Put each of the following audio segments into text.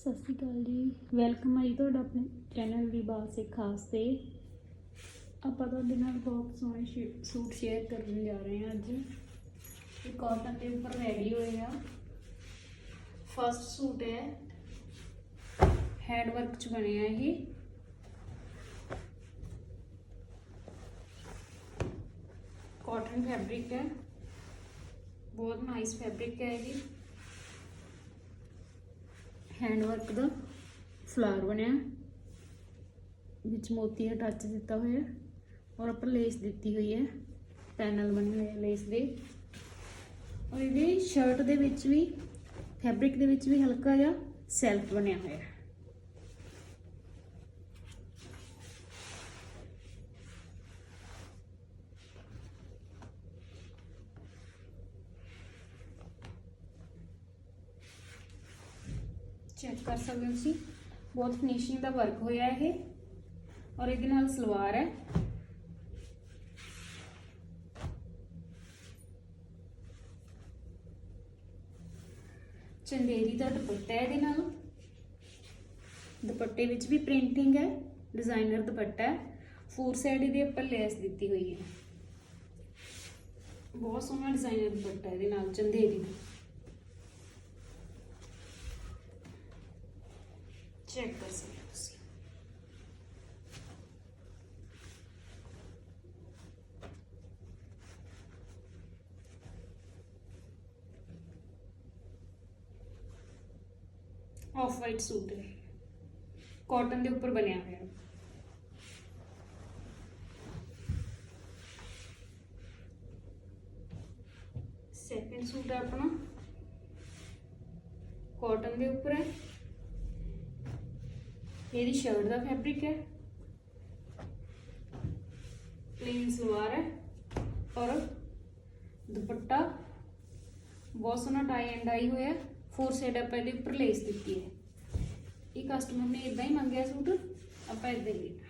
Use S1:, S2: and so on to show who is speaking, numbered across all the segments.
S1: ਸਤਿ ਸ਼੍ਰੀ ਅਕਾਲ ਜੀ। ਵੈਲਕਮ ਹੈ ਜੀ ਤੁਹਾਡਾ ਆਪਣੇ ਚੈਨਲ ਦੀ ਬਾਤ ਸੇ ਖਾਸ ਤੇ। ਆਪਾਂ ਤੁਹਾਡੇ ਨਾਲ ਬਹੁਤ ਸੋਹਣੇ ਸ਼ੇ- ਸੂਟ ਸ਼ੇਅਰ ਕਰਨ ਜਾ ਰਹੇ ਹਾਂ ਅੱਜ। ਇਹ ਕਾਟਨ ਦੇ ਉੱਪਰ ਰੈਡੀ ਹੋਏ ਆ। ਫਸਟ ਸੂਟ ਹੈ। ਹੈਂਡ ਵਰਕ ਚ ਬਣਿਆ ਇਹ। ਕਾਟਨ ਫੈਬਰਿਕ ਹੈ। ਬਹੁਤ ਨਾਈਸ ਫੈਬਰਿਕ ਹੈ ਇਹ। ਹੈਂਡ ਵਰਕ ਦਾ ਫਲਾਰ ਬਣਿਆ। ਵਿੱਚ ਮੋਤੀ ਦਾ ਟੱਚ ਦਿੱਤਾ ਹੋਇਆ ਔਰ ਉੱਪਰ ਲੇਸ ਦਿੱਤੀ ਹੋਈ ਹੈ। ਪੈਨਲ ਬਣੇ ਹੋਏ ਲੇਸ ਦੇ। ਔਰ ਇਹਦੇ ਸ਼ਰਟ ਦੇ ਵਿੱਚ ਵੀ ਫੈਬਰਿਕ ਦੇ ਵਿੱਚ ਵੀ ਹਲਕਾ ਜਿਹਾ ਸੈਲਫ ਬਣਿਆ ਹੋਇਆ ਹੈ। ਚੈੱਕ ਕਰ ਸਕਦੇ ਹੋ ਤੁਸੀਂ। ਬਹੁਤ ਫਿਨਿਸ਼ਿੰਗ ਦਾ ਵਰਕ ਹੋਇਆ ਇਹ। ਔਰ ਇਹਦੇ ਨਾਲ ਸਲਵਾਰ ਹੈ। ਚੰਦੇਰੀ ਦਾ ਦੁਪੱਟਾ ਹੈ ਇਹਦੇ ਨਾਲ। ਦੁਪੱਟੇ ਵਿੱਚ ਵੀ ਪ੍ਰਿੰਟਿੰਗ ਹੈ ਡਿਜ਼ਾਈਨਰ ਦੁਪੱਟਾ ਹੈ। ਫੋਰ ਸਾਈਡ ਇਹਦੇ ਉੱਪਰ ਲੈਸ ਦਿੱਤੀ ਹੋਈ ਹੈ। ਬਹੁਤ ਸੋਹਣਾ ਡਿਜ਼ਾਈਨਰ ਦੁਪੱਟਾ ਇਹਦੇ ਨਾਲ, ਚੰਦੇਰੀ ਦਾ ਚੈੱਕ ਕਰ ਸਕਦੇ ਹੋ ਤੁਸੀਂ ਆਫ ਵਾਈਟ ਸੂਟ ਹੈ ਕਾਟਨ ਦੇ ਉੱਪਰ ਬਣਿਆ ਹੋਇਆ। ਹੈ ਸੈਕੰਡ ਸੂਟ ਹੈ ਆਪਣਾ। ਕਾਟਨ ਦੇ ਉੱਪਰ ਹੈ। ਇਹਦੀ ਸ਼ਰਟ ਦਾ ਫੈਬਰਿਕ ਹੈ। ਪਲੇਨ ਸਲਵਾਰ ਹੈ। ਔਰ ਦੁਪੱਟਾ। ਬਹੁਤ ਸੋਹਣਾ ਟਾਈ ਐਂਡ ਆਈ ਹੋਇਆ। ਫੋਰ ਸਾਈਡ ਆਪਾਂ ਇਹਦੇ ਉੱਪਰ ਲੇਸ ਦਿੱਤੀ ਹੈ। ਇਹ ਕਸਟਮਰ ਨੇ ਇਦਾਂ ਹੀ ਮੰਗਿਆ ਸੂਟ, ਆਪਾਂ ਇਦਾਂ ਹੀ ਲਿਆ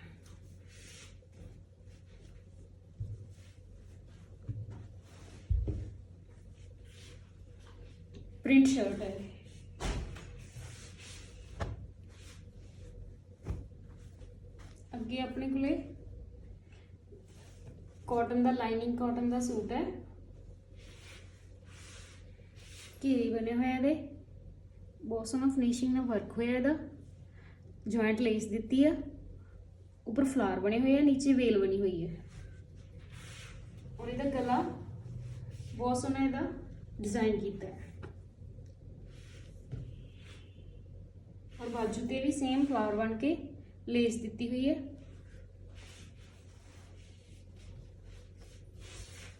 S1: ਪ੍ਰਿੰਟ ਸ਼ਰਟ ਹੈ ਇਹ। ਅੱਗੇ ਆਪਣੇ ਕੋਲੇ ਕਾਟਨ ਦਾ ਲਾਈਨਿੰਗ ਕਾਟਨ ਦਾ ਸੂਟ ਹੈ। ਘੇਰੀ ਬਣੇ ਹੋਇਆ ਇਹਦੇ। ਬਹੁਤ ਸੋਹਣਾ ਫਿਨਿਸ਼ਿੰਗ ਨਾਲ ਵਰਕ ਹੋਇਆ ਇਹਦਾ। ਜੁਆਇੰਟ ਲੇਸ ਦਿੱਤੀ ਆ। ਉੱਪਰ ਫਲਾਰ ਬਣੇ ਹੋਏ ਆ, ਨੀਚੇ ਵੇਲ ਬਣੀ ਹੋਈ ਹੈ ਔਰ ਇਹਦਾ ਗਲਾ ਬਹੁਤ ਸੋਹਣਾ ਇਹਦਾ ਡਿਜ਼ਾਈਨ ਕੀਤਾ ਹੈ। ਔਰ ਬਾਜੂ ਤੇ ਵੀ ਸੇਮ ਫਲਾਵਰ ਬਣ ਕੇ ਲੇਸ ਦਿੱਤੀ ਹੋਈ ਹੈ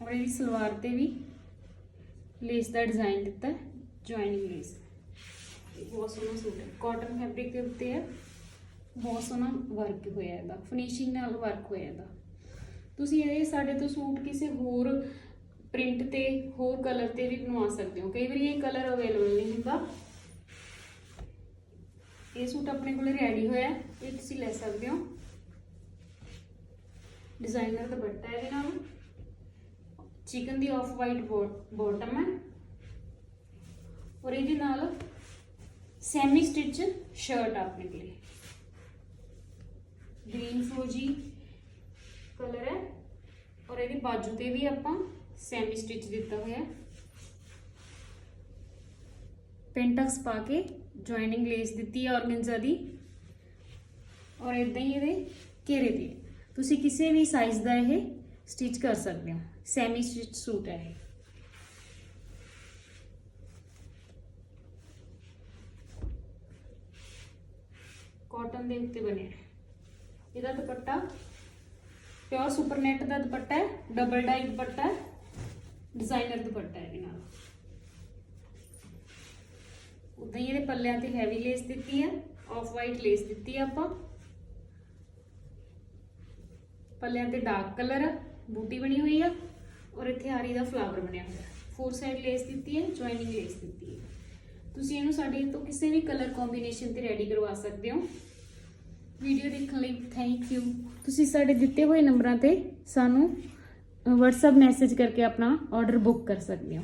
S1: ਔਰ ਇਹਦੀ ਸਲਵਾਰ ਤੇ ਵੀ ਲੇਸ ਦਾ ਡਿਜ਼ਾਈਨ ਦਿੱਤਾ ਜੁਆਇਨਿੰਗ ਲੇਸ ਬਹੁਤ ਸੋਹਣਾ ਸੂਟ ਹੈ। ਕਾਟਨ ਫੈਬਰਿਕ ਦੇ ਉੱਤੇ ਹੈ। ਬਹੁਤ ਸੋਹਣਾ ਵਰਕ ਹੋਇਆ ਇਹਦਾ। ਫਿਨਿਸ਼ਿੰਗ ਨਾਲ ਵਰਕ ਹੋਇਆ ਇਹਦਾ। ਤੁਸੀਂ ਇਹ ਸਾਡੇ ਤੋਂ ਸੂਟ ਕਿਸੇ ਹੋਰ ਪ੍ਰਿੰਟ ਤੇ, ਹੋਰ ਕਲਰ ਤੇ ਵੀ ਬਣਵਾ ਸਕਦੇ ਹੋ। ਕਈ ਵਾਰੀ ਇਹ ਕਲਰ ਅਵੇਲੇਬਲ ਨਹੀਂ ਹੁੰਦਾ। ਇਹ ਸੂਟ ਆਪਣੇ ਕੋਲ ਰੈਡੀ ਹੋਇਆ ਇਹ ਤੁਸੀਂ ਲੈ ਸਕਦੇ ਹੋ। ਡਿਜ਼ਾਈਨਰ ਦੁਪੱਟਾ ਹੈ ਇਹਦੇ ਨਾਲ। ਚਿਕਨ ਦੀ ਆਫ ਵਾਈਟ ਬੋਟਮ ਹੈ। ਔਰ ਇਹਦੇ ਨਾਲ ਸੈਮੀ ਸਟਿਚ ਸ਼ਰਟ ਆਪਣੇ ਕੋਲੇ ਗ੍ਰੀਨ ਫਰੋਜੀ ਕਲਰ ਹੈ ਔਰ ਇਹਦੀ ਬਾਜੂ ਤੇ ਵੀ ਆਪਾਂ ਸੈਮੀ ਸਟਿਚ ਦਿੱਤਾ ਹੋਇਆ ਹੈ ਪੈਂਟਕਸ ਪਾ ਕੇ ਜੁਆਇਨਿੰਗ ਲੇਸ ਦਿੱਤੀ ਹੈ ਔਰਗੈਂਜ਼ਾ ਦੀ ਔਰ ਇਦਾਂ ਹੀ ਇਹਦੇ ਘੇਰੇ ਤੇ ਤੁਸੀਂ ਕਿਸੇ ਵੀ ਸਾਈਜ਼ ਦਾ ਇਹ ਸਟਿਚ ਕਰ ਸਕਦੇ ਹੋ ਸੈਮੀ ਸਟਿਚ ਸੂਟ ਹੈ ਇਹ ਕਾਟਨ ਦੇ ਉੱਤੇ ਬਣਿਆ ਹੈ। ਇਹਦਾ ਦੁਪੱਟਾ ਪਿਓਰ ਸੁਪਰ ਨੈਟ ਦਾ ਦੁਪੱਟਾ ਹੈ ਡਬਲ ਡਾਈ ਦੁਪੱਟਾ ਹੈ ਡਿਜ਼ਾਈਨਰ ਦੁਪੱਟਾ ਹੈ ਇਹਦੇ ਨਾਲ। ਉਦਾਂ ਹੀ ਇਹਦੇ ਪੱਲਿਆਂ ਤੇ ਹੈਵੀ ਲੇਸ ਦਿੱਤੀ ਹੈ ਆਫ ਵਾਈਟ ਲੇਸ ਦਿੱਤੀ ਹੈ ਆਪਾਂ। ਪੱਲਿਆਂ ਤੇ ਡਾਰਕ ਕਲਰ ਬੂਟੀ ਬਣੀ ਹੋਈ ਆ, ਔਰ ਇੱਥੇ ਆਰੀ ਦਾ ਫਲਾਵਰ ਬਣਿਆ ਹੋਇਆ। ਫੋਰ ਸਾਈਡ ਲੇਸ ਦਿੱਤੀ ਹੈ ਜੁਆਇਨਿੰਗ ਲੇਸ ਦਿੱਤੀ ਹੈ ਤੁਸੀਂ ਇਹਨੂੰ ਸਾਡੇ ਤੋਂ ਕਿਸੇ ਵੀ ਕਲਰ ਕੰਬੀਨੇਸ਼ਨ ਤੇ ਰੈਡੀ ਕਰਵਾ ਸਕਦੇ ਹੋ। ਵੀਡੀਓ ਦੇਖਣ ਲਈ ਥੈਂਕ ਯੂ ਤੁਸੀਂ ਸਾਡੇ ਦਿੱਤੇ ਹੋਏ ਨੰਬਰਾਂ ਤੇ ਸਾਨੂੰ WhatsApp ਮੈਸੇਜ ਕਰਕੇ ਆਪਣਾ ਆਰਡਰ ਬੁੱਕ ਕਰ ਸਕਦੇ ਹੋ।